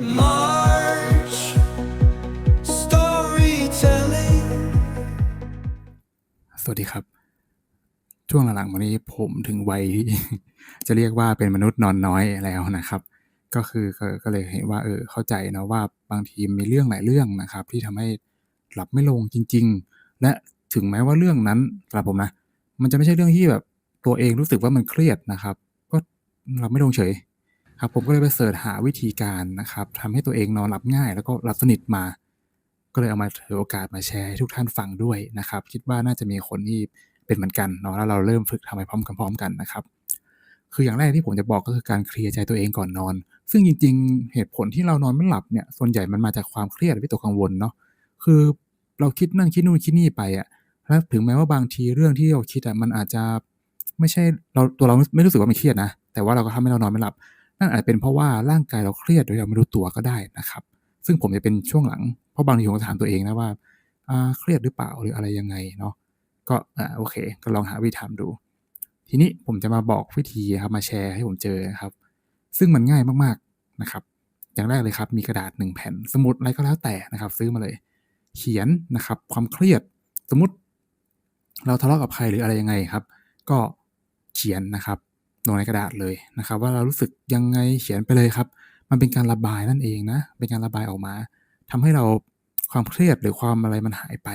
March storytelling. สวัสดีครับ ช่วงหลังๆมานี้ผมถึงวัยจะเรียกว่าเป็นมนุษย์นอนน้อยแล้วนะครับ ก็คือก็เลยเห็นว่าเออเข้าใจนะว่าบางทีมีเรื่องหลายเรื่องนะครับ ที่ทำให้หลับไม่ลงจริง ๆ และถึงแม้ว่าเรื่องนั้นสำหรับผมนะ มันจะไม่ใช่เรื่องที่แบบตัวเองรู้สึกว่ามันเครียดนะครับ ก็หลับไม่ลงเฉย ครับผมก็เลยไปเสิร์ชหาวิธีการนะครับทำให้ตัวเองนอนหลับง่าย แล้วก็หลับสนิทมา ก็เลยเอามาถือโอกาสมาแชร์ให้ทุกท่านฟังด้วยนะครับ คิดว่าน่าจะมีคนที่เป็นเหมือนกันเนาะแล้วเราเริ่มฝึกทำไปพร้อมกันพร้อมกันนะครับคืออย่างแรกที่ผมจะบอกก็คือการเคลียร์ใจตัวเองก่อนนอน ซึ่งจริง ๆ เหตุผลที่เรานอนไม่หลับเนี่ย ส่วนใหญ่มันมาจากความเครียดวิตกกังวลเนาะ คือเราคิดนั่นคิดนู่นคิดนี่ไปอะแล้วถึงแม้ว่าบางทีเรื่องที่เราคิดอะมันอาจจะไม่ใช่เราตัวเราไม่รู้สึกว่ามันเครียดนะ แต่ว่าเราก็ทำให้เรานอนไม่หลับ นั่นอาจเป็นเพราะว่าร่างกายเราเครียดโดยเราไม่รู้ตัวก็ได้นะครับ ซึ่งผมจะเป็นช่วงหลังเพราะบางทีผมก็ถามตัวเองนะว่าเครียดหรือเปล่าหรืออะไรยังไงเนาะก็อ่าโอเค ก็ลองหาวิธีทำดู ทีนี้ผมจะมาบอกวิธีครับมาแชร์ให้ผมเจอนะครับ ซึ่งมันง่ายมากๆนะครับ อย่างแรกเลยครับมีกระดาษ1แผ่น สมุดอะไรก็แล้วแต่นะครับ ซื้อมาเลย เขียนนะครับ ความเครียดสมมติ เราทะเลาะกับใครหรืออะไรยังไงครับ ก็เขียนนะครับ ลงในกระดาษเลยนะครับ ว่าเรารู้สึกยังไงเขียนไปเลยครับ มันเป็นการระบายนั่นเองนะ เป็นการระบายออกมาทำให้เราความเครียดหรือความอะไรมันหายไป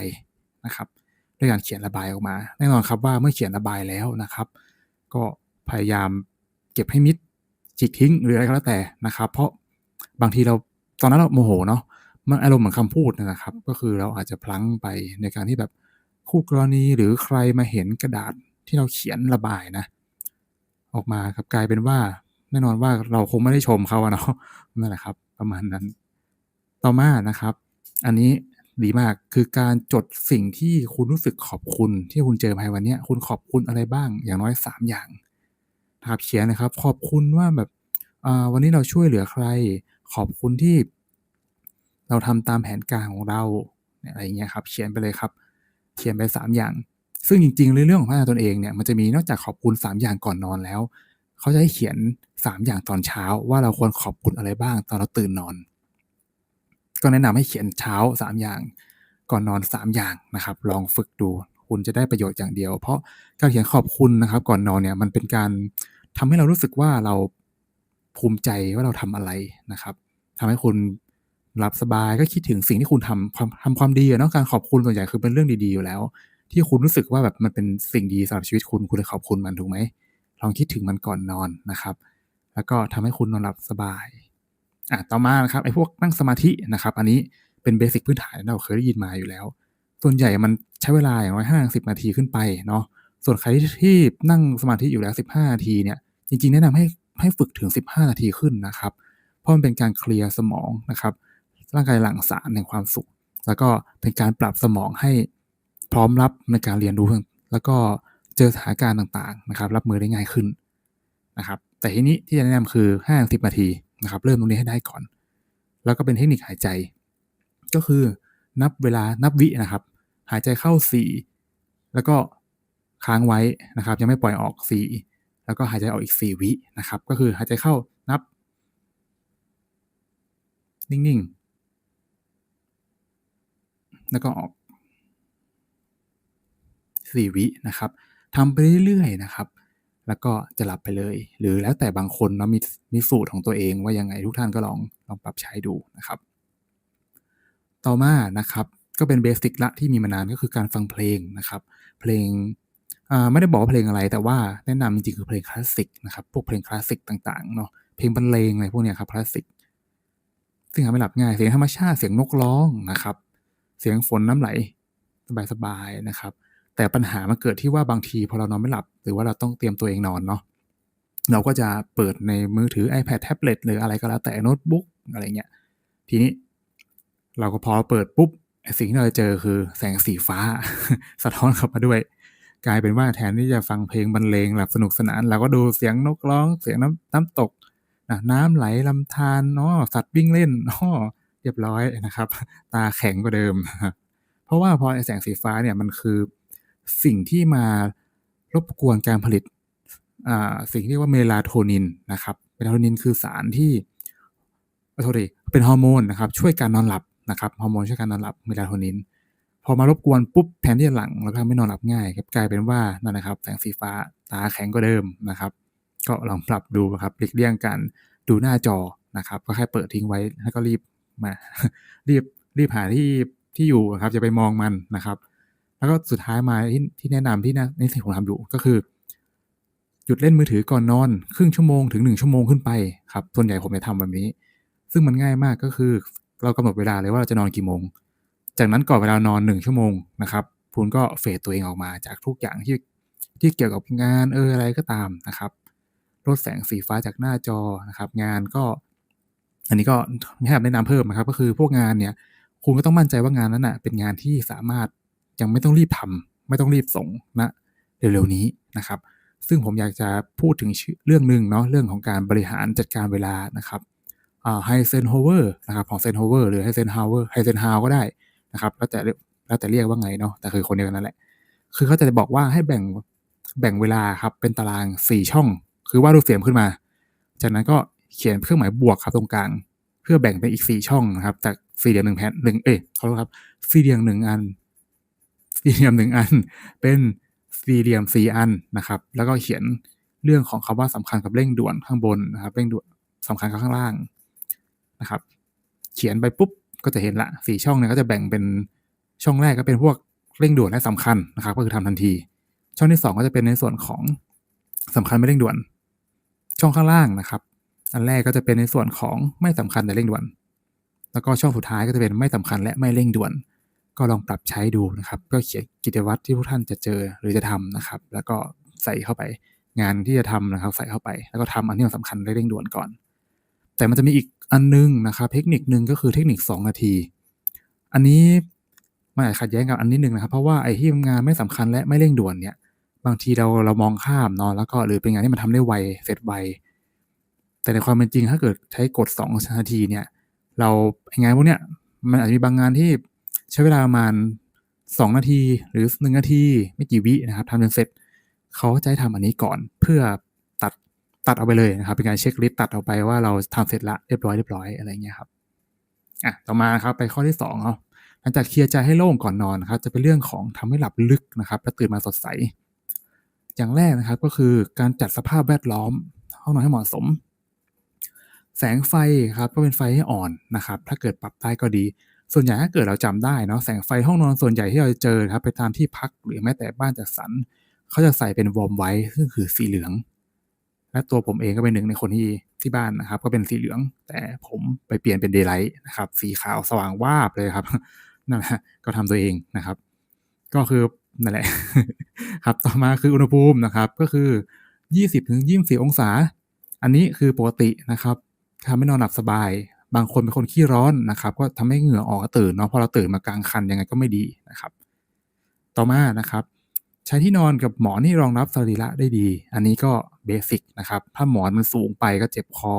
นะครับด้วยการเขียนระบายออกมา แน่นอนครับว่าเมื่อเขียนระบายแล้วนะครับ ก็พยายามเก็บให้มิดฉีกทิ้งหรืออะไรก็แล้วแต่นะครับ เพราะบางทีเราตอนนั้นเราโมโหเนาะมันอารมณ์เหมือนคำพูดนะครับ ก็คือเราอาจจะพลั้งไปในการที่แบบคู่กรณีหรือใครมาเห็นกระดาษที่เราเขียนระบายนะ ออกมาครับกลายเป็นว่าแน่นอนว่าเราคงไม่ได้ชมเขาเนาะนั่นแหละครับ ประมาณนั้น ต่อมานะครับ อันนี้ดีมากคือการจดสิ่งที่คุณรู้สึกขอบคุณที่คุณเจอภายวันนี้คุณขอบคุณอะไรบ้าง อย่างน้อย 3 อย่างนะครับเขียนนะครับ ขอบคุณว่าแบบวันนี้เราช่วยเหลือใคร ขอบคุณที่ เราทำตามแผนการของเราอะไรเงี้ยครับ เขียนไปเลยครับ เขียนไป 3 อย่าง ซึ่งจริงๆเรื่องของพัฒนาตนเองเนี่ยมันจะมีนอกจากขอบคุณ 3 อย่างก่อนนอนแล้ว เขาจะให้เขียน 3 อย่างตอนเช้า ว่าเราควรขอบคุณอะไรบ้างตอนเราตื่นนอน ก็แนะนำให้เขียนเช้า 3 อย่าง ก่อนนอน 3 อย่างนะครับ ลองฝึกดูคุณจะได้ประโยชน์อย่างเดียว เพราะการเขียนขอบคุณนะครับ ก่อนนอนเนี่ยมันเป็นการทำให้เรารู้สึกว่าเราภูมิใจว่าเราทำอะไรนะครับทำให้คุณหลับสบายก็คิดถึงสิ่งที่คุณทำความทำความดีอะเนาะการขอบคุณส่วนใหญ่คือเป็นเรื่องดีๆอยู่แล้ว ที่คุณรู้สึกว่าแบบมันเป็นสิ่งดีสำหรับชีวิตคุณคุณเลยขอบคุณมันถูกไหมลองคิดถึงมันก่อนนอนนะครับ แล้วก็ทำให้คุณนอนหลับสบายอ่าต่อมานะครับไอ้พวกนั่งสมาธินะครับ อันนี้เป็นเบสิกพื้นฐานที่เราเคยได้ยินมาอยู่แล้ว ส่วนใหญ่มันใช้เวลาอย่างน้อย5-10นาทีขึ้นไปเนาะส่วนใครที่นั่งสมาธิอยู่แล้ว 15 นาทีเนี่ยจริง ๆ แนะนำให้ให้ฝึกถึง 15 นาทีขึ้นนะครับ เพราะมันเป็นการเคลียร์สมองนะครับ ร่างกายหลั่งสารแห่งความสุข แล้วก็เป็นการปรับสมองให้ พร้อมรับในการเรียนรู้แล้วก็เจอสถานการณ์ต่างๆนะครับรับมือได้ง่ายขึ้นนะครับแต่ทีนี้ที่จะแนะนำคือ5-10นาทีนะครับเริ่มตรงนี้ให้ได้ก่อน แล้วก็เป็นเทคนิคหายใจ ก็คือนับเวลานับวินะครับ หายใจเข้า 4 แล้วก็ค้างไว้นะครับ ยังไม่ปล่อยออก 4 แล้วก็หายใจออกอีก 4 วินะครับ ก็คือหายใจเข้านับ นิ่งๆ แล้วก็ออก 4 วินะครับทำไปเรื่อยๆนะครับ แล้วก็จะหลับไปเลย หรือแล้วแต่บางคนเนาะมีมีสูตรของตัวเองว่ายังไงทุกท่านก็ลองลองปรับใช้ดูนะครับ ต่อมานะครับก็เป็นเบสิกล้วที่มีมานานก็คือการฟังเพลงนะครับ เพลงไม่ได้บอกว่าเพลงอะไรแต่ว่าแนะนำจริงๆคือเพลงคลาสสิกนะครับพวกเพลงคลาสสิกต่างๆเนาะเพลงบรรเลงอะไรพวกเนี้ยครับคลาสสิกซึ่งทำให้หลับง่ายเสียงธรรมชาติเสียงนกร้องนะครับ เสียงฝนน้ำไหลสบายๆนะครับ แต่ปัญหามันเกิดที่ว่าบางทีพอเรานอนไม่หลับ หรือว่าเราต้องเตรียมตัวเองนอนเนาะเราก็จะเปิดในมือถือ iPad แท็บเล็ตหรืออะไรก็แล้วแต่โน้ตบุ๊กอะไรเงี้ยทีนี้เราก็พอเปิดปุ๊บสิ่งที่เราจะเจอคือแสงสีฟ้า สะท้อนเข้ามาด้วย กลายเป็นว่าแทนที่จะฟังเพลงบรรเลงหลับสนุกสนานเราก็ดูเสียงนกร้อง เสียงน้ำน้ำตกนะน้ำไหลลำธารอ้อสัตว์วิ่งเล่นอ้อเรียบร้อยนะครับ ตาแข็งกว่าเดิม เพราะว่าพอแสงสีฟ้าเนี่ยมันคือ สิ่งที่มารบกวนการผลิตสิ่งที่เรียกว่า Melatonin นะครับ Melatonin คือสารที่อโทษทีเป็นฮอร์โมนนะครับช่วยการนอนหลับนะครับฮอร์โมนช่วยการนอนหลับเมลาโทนิน พอมารบกวนปุ๊บแทนที่จะหลังแล้วก็ทำให้นอนหลับง่ายครับกลายเป็นว่านั่นนะครับ แสงสีฟ้าตาแข็งกว่าเดิมนะครับ ก็ลองปรับดูครับหลีกเลี่ยงการดูหน้าจอนะครับ ก็แค่เปิดทิ้งไว้แล้วก็รีบมารีบรีบหาที่ที่อยู่ครับจะไปมองมันนะครับ แล้วก็สุดท้ายมาที่ที่แนะนำที่น่าในสิ่งผมทำอยู่ก็คือ หยุดเล่นมือถือก่อนนอน ครึ่งชั่วโมงถึงหนึ่งชั่วโมงขึ้นไปครับส่วนใหญ่ผมจะทำแบบนี้ ซึ่งมันง่ายมากก็คือเรากำหนดเวลาเลยว่าเราจะนอนกี่โมง จากนั้นก่อนเวลานอนหนึ่งชั่วโมงนะครับคุณก็เฟดตัวเองออกมาจากทุกอย่างที่ที่เกี่ยวกับงานเอออะไรก็ตามนะครับลดแสงสีฟ้าจากหน้าจอนะครับ งานก็ อันนี้ก็ไม่แนะนำเพิ่มนะครับ ก็คือพวกงานเนี่ย คุณก็ต้องมั่นใจว่างานนั้นนะเป็นงานที่สามารถ ยังไม่ต้องรีบทำไม่ต้องรีบส่งนะเร็วๆนี้นะครับ ซึ่งผมอยากจะพูดถึงเรื่องหนึ่งเนาะเรื่องของการบริหารจัดการเวลานะครับไฮเซนโฮเวอร์นะครับของเซนโฮเวอร์หรือไฮเซนฮาวเวอร์ไฮเซนฮาวก็ได้นะครับแล้วแต่แล้วแต่เรียกว่าไงเนาะแต่คือคนเดียวกันนั่นแหละ คือเขาจะบอกว่าให้แบ่งแบ่งเวลาครับเป็นตาราง 4 ช่อง คือวาดรูปเสียมขึ้นมา จากนั้นก็เขียนเครื่องหมายบวกครับตรงกลาง เพื่อแบ่งเป็นอีก 4 ช่องนะครับ จากสี่เหลี่ยมหนึ่งแผ่นหนึ่งเอ๊ะเขาครับสี่เหลี่ยมหนึ่งอัน สี่เหลี่ยมหนึ่งอัน เป็นสี่เหลี่ยมสี่อันนะครับ แล้วก็เขียนเรื่องของคำว่าสำคัญกับเร่งด่วนข้างบนนะครับ เร่งด่วนสำคัญกับข้างล่างนะครับ เขียนไปปุ๊บก็จะเห็นละสี่ช่องเนี่ยก็จะแบ่งเป็นช่องแรกก็เป็นพวกเร่งด่วนและสำคัญนะครับ ก็คือทำทันที ช่องที่ 2 ก็จะเป็นในส่วนของสำคัญไม่เร่งด่วน ช่องข้างล่างนะครับ อันแรกก็จะเป็นในส่วนของไม่สำคัญแต่เร่งด่วน แล้วก็ช่องสุดท้ายก็จะเป็นไม่สำคัญและไม่เร่งด่วน ก็ลองปรับใช้ดูนะครับ ก็เขียนกิจวัตรที่ผู้ท่านจะเจอหรือจะทำนะครับ แล้วก็ใส่เข้าไปงานที่จะทำนะครับ ใส่เข้าไป แล้วก็ทำอันที่มันสำคัญเร่งด่วนก่อน แต่มันจะมีอีกอันนึงนะครับ เทคนิคนึงก็คือเทคนิค 2 นาที อันนี้มันอาจขัดแย้งกับอันนิดนึงนะครับ เพราะว่าไอ้ที่งานไม่สำคัญและไม่เร่งด่วนเนี่ย บางทีเราเรามองข้ามเนาะแล้วก็หรือเป็นงานที่มันทำได้ไวเสร็จไวแต่ในความเป็นจริงถ้าเกิดใช้กฎ2นาทีเนี่ย เรางานพวกเนี้ยมันอาจจะมีบางงานที่ ใช้เวลาประมาณ 2 นาทีหรือ 1 นาทีไม่กี่วินะครับทำจนเสร็จเขาจะให้ทำอันนี้ก่อนเพื่อตัดตัดเอาไปเลยนะครับ เป็นการเช็คลิสต์ตัดเอาไปว่าเราทำเสร็จละเรียบร้อยเรียบร้อยอะไรเงี้ยครับอะต่อมาครับไปข้อที่2เนาะหลังจากเคลียร์ใจให้โล่งก่อนนอนนครับ จะเป็นเรื่องของทำให้หลับลึกนะครับและตื่นมาสดใส อย่างแรกนะครับก็คือการจัดสภาพแวดล้อมห้องนอนให้เหมาะสม แสงไฟครับก็เป็นไฟให้อ่อนนะครับ ถ้าเกิดปรับได้ก็ดี ส่วนใหญ่ถ้าเกิดเราจำได้เนาะแสงไฟห้องนอนส่วนใหญ่ที่เราเจอครับไปตามที่พักหรือแม้แต่บ้านจัดสรรเขาจะใส่เป็นวอร์มไว้ซึ่งคือสีเหลือง และตัวผมเองก็เป็นหนึ่งในคนที่ที่บ้านนะครับ ก็เป็นสีเหลือง แต่ผมไปเปลี่ยนเป็นเดย์ไลท์นะครับสีขาวสว่างวาบเลยครับนั่นแหละก็ทำตัวเองนะครับ ก็คือนั่นแหละครับต่อมาคืออุณหภูมินะครับ ก็คือ 20ถึง24 องศา อันนี้คือปกตินะครับทำให้นอนหลับสบาย บางคนเป็นคนขี้ร้อนนะครับ ก็ทำให้เหงื่อออกตื่นเนาะพอเราตื่นมากลางคันยังไงก็ไม่ดีนะครับ ต่อมานะครับ ใช้ที่นอนกับหมอนที่รองรับสรีระได้ดี อันนี้ก็เบสิกนะครับ ถ้าหมอนมันสูงไปก็เจ็บคอ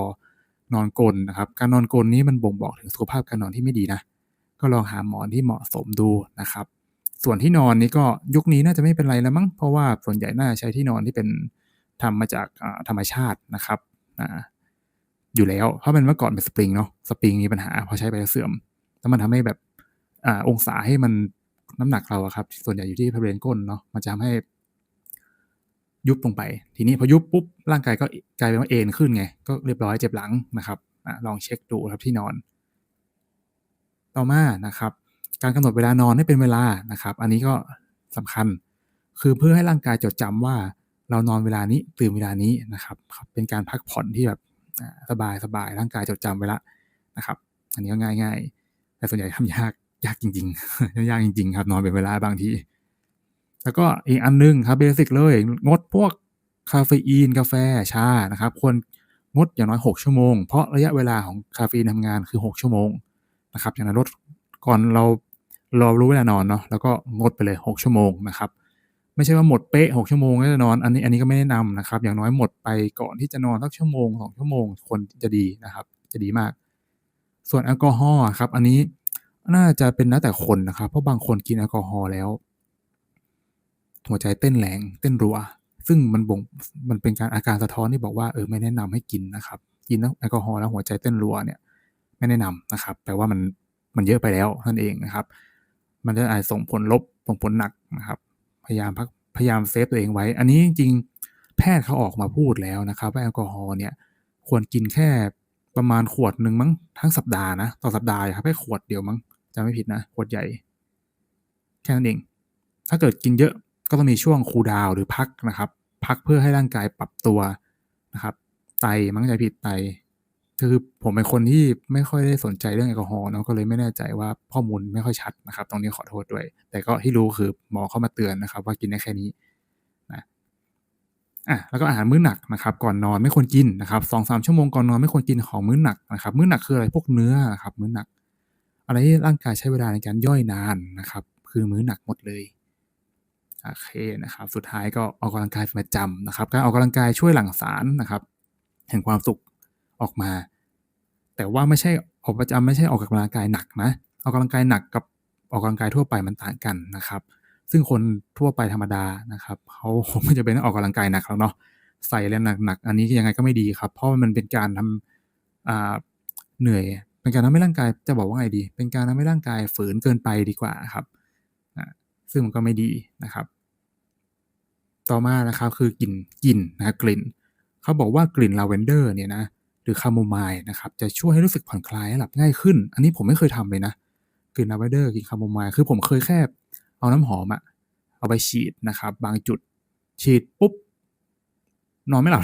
นอนกลนนะครับ การนอนกลนนี้มันบ่งบอกถึงสุขภาพการนอนที่ไม่ดีนะ ก็ลองหาหมอนที่เหมาะสมดูนะครับ ส่วนที่นอนนี้ก็ยุคนี้น่าจะไม่เป็นไรแล้วมั้ง เพราะว่าส่วนใหญ่น่าจะใช้ที่นอนที่เป็นทำมาจากธรรมชาตินะครับ อยู่แล้ว เพราะมันเมื่อก่อนเป็นสปริงเนาะสปริงมีปัญหาพอใช้ไปแล้วเสื่อม แล้วมันทำให้แบบอ่าองศาให้มันน้ำหนักเราครับ ส่วนใหญ่อยู่ที่บริเวณก้นเนาะมันจะทำให้ยุบลงไป ทีนี้พอยุบปุ๊บร่างกายก็กลายเป็นว่าเอ็นขึ้นไง ก็เรียบร้อยเจ็บหลังนะครับอลองเช็คดูครับที่นอน ต่อมานะครับ การกำหนดเวลานอนให้เป็นเวลานะครับ อันนี้ก็สำคัญคือเพื่อให้ร่างกายจดจำว่าเรานอนเวลานี้ตื่นเวลานี้นะครับ เป็นการพักผ่อนที่แบบ สบายสบายร่างกายจดจำไว้ละนะครับ อันนี้ก็ง่ายๆแต่ส่วนใหญ่ทำยากยากจริงๆยากจริง ๆ ครับ นอนเป็นเวลาบางที แล้วก็อีกอันนึงครับเบสิกเลย งดพวกคาเฟอีนกาแฟชานะครับ ควรงดอย่างน้อย 6 ชั่วโมง เพราะระยะเวลาของคาเฟอีนทำงานคือ 6 ชั่วโมงนะครับอย่างนั้นลดก่อนเราเรารู้เวลานอนเนาะแล้วก็งดไปเลย 6 ชั่วโมงนะครับ ไม่ใช่ว่าหมดเป๊ะ6ชั่วโมงแล้วจะนอน อันนี้อันนี้ก็ไม่แนะนำนะครับ อย่างน้อยหมดไปก่อนที่จะนอนสักชั่วโมงสองชั่วโมงคนจะดีนะครับ จะดีมาก ส่วนแอลกอฮอล์ครับ อันนี้น่าจะเป็นแล้วแต่คนนะครับ เพราะบางคนกินแอลกอฮอล์แล้วหัวใจเต้นแรงเต้นรัว ซึ่งมันบ่งมันเป็นการอาการสะท้อนที่บอกว่าเออไม่แนะนำให้กินนะครับ กินแอลกอฮอล์แล้วหัวใจเต้นรัวเนี่ยไม่แนะนำนะครับ แปลว่ามันมันเยอะไปแล้วนั่นเองนะครับ มันจะอาจส่งผลลบส่งผลหนักนะครับ พยายามพักพยายามเซฟตัวเองไว้ อันนี้จริงๆแพทย์เขาออกมาพูดแล้วนะครับว่าแอลกอฮอล์เนี่ยควรกินแค่ประมาณขวดหนึ่งมั้งทั้งสัปดาห์นะต่อสัปดาห์ครับแค่ขวดเดียวมั้งจำไม่ผิดนะขวดใหญ่ แค่นั้นเอง ถ้าเกิดกินเยอะก็ต้องมีช่วงคูลดาวหรือพักนะครับ พักเพื่อให้ร่างกายปรับตัวนะครับ ไตมั้งจำผิดไต คือผมเป็นคนที่ไม่ค่อยได้สนใจเรื่องแอลกอฮอล์เนาะก็เลยไม่แน่ใจว่าข้อมูลไม่ค่อยชัดนะครับ ตรงนี้ขอโทษด้วย แต่ก็ที่รู้คือหมอเข้ามาเตือนนะครับ ว่ากินได้แค่นี้นะอาแล้วก็อาหารมื้อหนักนะครับ ก่อนนอนไม่ควรกินนะครับ2-3ชั่วโมงก่อนนอนไม่ควรกินของมื้อหนักนะครับ มื้อหนักคืออะไรพวกเนื้อครับ มื้อหนัก อะไรที่ร่างกายใช้เวลาในการย่อยนานนะครับ คือมื้อหนักหมดเลยโอเคนะครับ สุดท้ายก็ออกกำลังกายเป็นประจำนะครับ การออกกำลังกายช่วยหลั่งสารนะครับ แห่งความสุข ออกมา แต่ว่าไม่ใช่ออกประจำไม่ใช่ออกกำลังกายหนักนะออกกำลังกายหนักกับออกกำลังกายทั่วไปมันต่างกันนะครับ ซึ่งคนทั่วไปธรรมดานะครับเขาคงไม่จำเป็นอออกกำลังกายหนักหรอกเนาะใส่อะไรหนักๆอันนี้ยังไงก็ไม่ดีครับ เพราะมันเป็นการทำอ่าเหนื่อย เป็นการทำให้ร่างกายจะบอกว่าไงดี เป็นการทำให้ร่างกายฝืนเกินไปดีกว่าครับซึ่งมันก็ไม่ดีนะครับ ต่อมานะครับคือ กลิ่นกลิ่นนะกลิ่น เขาบอกว่ากลิ่นลาเวนเดอร์เนี่ยนะ รือคาโมไมล์นะครับจะช่วยให้รู้สึกผ่อนคลายและหลับง่ายขึ้น อันนี้ผมไม่เคยทำเลยนะกลิ่นลาเวนเดอร์กินคาโมไมล์คือผมเคยแค่เอาน้ำหอมอะเอาไปฉีดนะครับ บางจุดฉีดปุ๊บ นอนไม่หลับ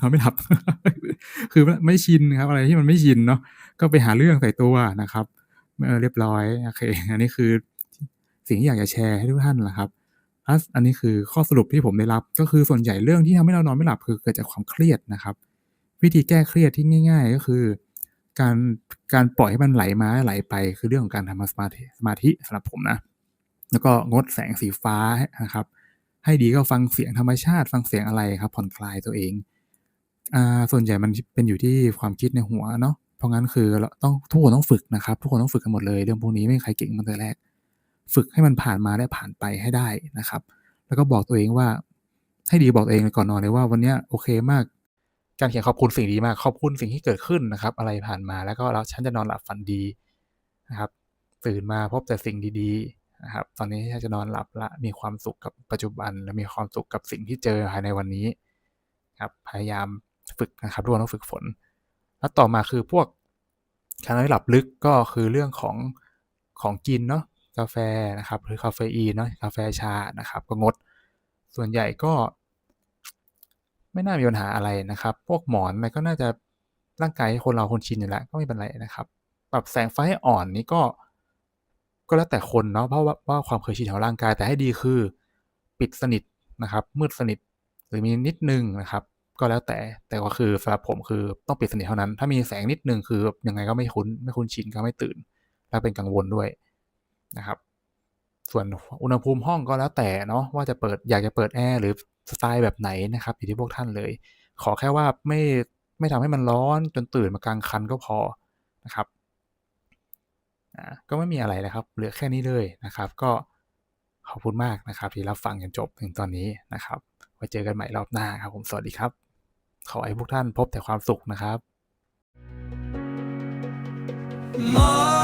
นอนไม่หลับ คือไม่ชินครับอะไรที่มันไม่ชินเนาะก็ไปหาเรื่องใส่ตัวนะครับเเรียบร้อยโอเคอันนี้คือสิ่งที่อยากจะแชร์ให้ทุกท่านนะครับอันนี้คือข้อสรุปที่ผมได้รับ ก็คือส่วนใหญ่เรื่องที่ทำให้เรานอนไม่หลับคือเกิดจากความเครียดนะครับ วิธีแก้เครียดที่ง่าย ๆ ก็คือ การการปล่อยให้มันไหลมาไหลไป คือเรื่องของการทำสมาธิสมาธิสำหรับผมนะ แล้วก็งดแสงสีฟ้านะครับ ให้ดีก็ฟังเสียงธรรมชาติฟังเสียงอะไรครับ ผ่อนคลายตัวเองอ่าส่วนใหญ่มันเป็นอยู่ที่ความคิดในหัวเนาะเพราะงั้นคือเราต้องทุกคนต้องฝึกนะครับ ทุกคนต้องฝึกกันหมดเลยเรื่องพวกนี้ไม่มีใครเก่งมาตั้งแต่แรก ฝึกให้มันผ่านมาได้ผ่านไปให้ได้นะครับ แล้วก็บอกตัวเองว่าให้ดีบอกตัวเองก่อนนอนเลยว่าวันเนี้ยโอเคมาก การเขียนขอบคุณสิ่งดีมาก ขอบคุณสิ่งที่เกิดขึ้นนะครับ อะไรผ่านมาแล้วก็แล้วฉันจะนอนหลับฝันดีนะครับ ตื่นมาพบแต่สิ่งดีๆนะครับ ตอนนี้ฉันจะนอนหลับแล้วมีความสุขกับปัจจุบัน และมีความสุขกับสิ่งที่เจอภายในวันนี้ครับพยายามฝึกนะครับทุกคนต้องฝึกฝน แล้วต่อมาคือพวกการนอนหลับลึกก็คือเรื่องของของกินเนาะกาแฟนะครับหรือกาเฟอีนเนาะกาแฟชานะครับ ก็งด ส่วนใหญ่ก็ ไม่น่ามีปัญหาอะไรนะครับ พวกหมอนอะไรก็น่าจะร่างกายคนเราคนชินอยู่แล้วก็ไม่เป็นไรนะครับ ปรับแสงไฟให้อ่อนนี่ก็ก็แล้วแต่คนเนาะเพราะว่าวาความเคยชินของร่างกายแต่ให้ดีคือ ปิดสนิทนะครับ มืดสนิทหรือมีนิดหนึ่งนะครับ ก็แล้วแต่แต่ก็คือสำหรับผมคือต้องปิดสนิทเท่านั้น ถ้ามีแสงนิดหนึ่งคือยังไงก็ไม่คุ้นไม่คุ้นชินก็ไม่ตื่น และเป็นกังวลด้วยนะครับ ส่วนอุณหภูมิห้องก็แล้วแต่เนาะว่าจะเปิดอยากจะเปิดแอร์หรือ สไตล์แบบไหนนะครับอยู่ที่พวกท่านเลย ขอแค่ว่าไม่ไม่ทำให้มันร้อนจนตื่นมากลางคันก็พอนะครับอาก็ไม่มีอะไรแล้วครับ เหลือแค่นี้เลยนะครับ ก็ขอบคุณมากนะครับ ที่รับฟังจนจบถึงตอนนี้นะครับไว้เจอกันใหม่รอบหน้าครับผมสวัสดีครับ ขอให้พวกท่านพบแต่ความสุขนะครับมอง